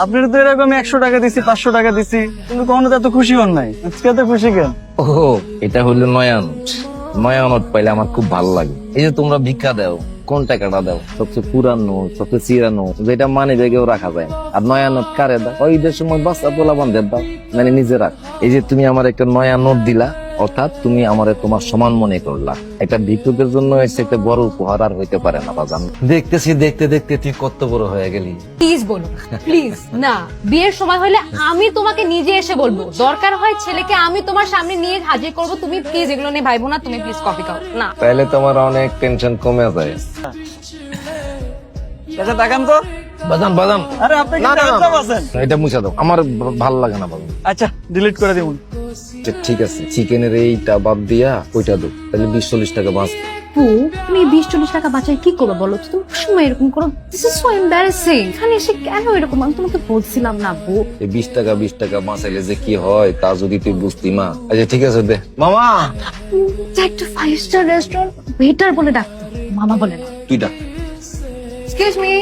আপনার তো এরকম একশো টাকা দিছি, পাঁচশো টাকা দিছি, কিন্তু কখনো তো খুশি হন নাই। আজকে এত খুশি কেন? ও এটা হলো নয়া নোট নয়া নোট পাইলে আমার খুব ভালো লাগে। এই যে তোমরা ভিক্ষা দাও, কোন টাকাটা দাও? সবচেয়ে পুরানো, সবচেয়ে চিরানো, যেটা মানে জায়গায় রাখা যায় আর নয়া নোট কারে দাও? ওই সময় বাচ্চা পোলা বান্ধব দাও মানে নিজে রাখ। এই যে তুমি আমার একটা নয়া নোট দিলা অর্থাৎ তুমি আমারে তোমার সমান মনে করলা। একটা ভিক্ষুকের জন্য এসে একটা বড় উপহার আর হইতে পারে না বাজান। দেখতেছি দেখতে দেখতে তুই কত বড় হয়ে গেলি। প্লিজ বলো প্লিজ না বিয়ের সময় হলে আমি তোমাকে নিজে এসে বলব। দরকার হয় ছেলেকে আমি তোমার সামনে নিয়ে হাজির করব। তুমি প্লিজ এগুলো নিয়ে ভাইবো না তুমি প্লিজ কফি খাও না। তাহলে তোমার অনেক টেনশন কমে যায়। আচ্ছা তাকান তো। বাজান বাজান। আরে আপনি কি আছেন এটা মুছে দাও। আমার ভালো লাগে না বাবা আচ্ছা ডিলিট করে দিবুন। আচ্ছা, ঠিক আছে চিকেনের এইটা বাদ দিয়া ওইটা দো তাহলে বিশ চল্লিশ টাকা বাঁচ আপু তুমি বিশ চল্লিশ টাকা বাঁচাই কি করব বলো তো? তুমি সময় এরকম করো। দিস ইজ সো এম্বারেসিং এখানে এসে কেন এরকম? আমি তোমাকে বলছিলাম না আপু এই বিশ টাকা বিশ টাকা বাঁচাইলে যে কি হয় তা যদি তুই বুঝতি মা। আচ্ছা ঠিক আছে দে। মামা! যা একটা ফাইভ স্টার রেস্টুরেন্ট ওয়েটার বলে ডাকতো মামা বলে না। তুই ডাক। Excuse me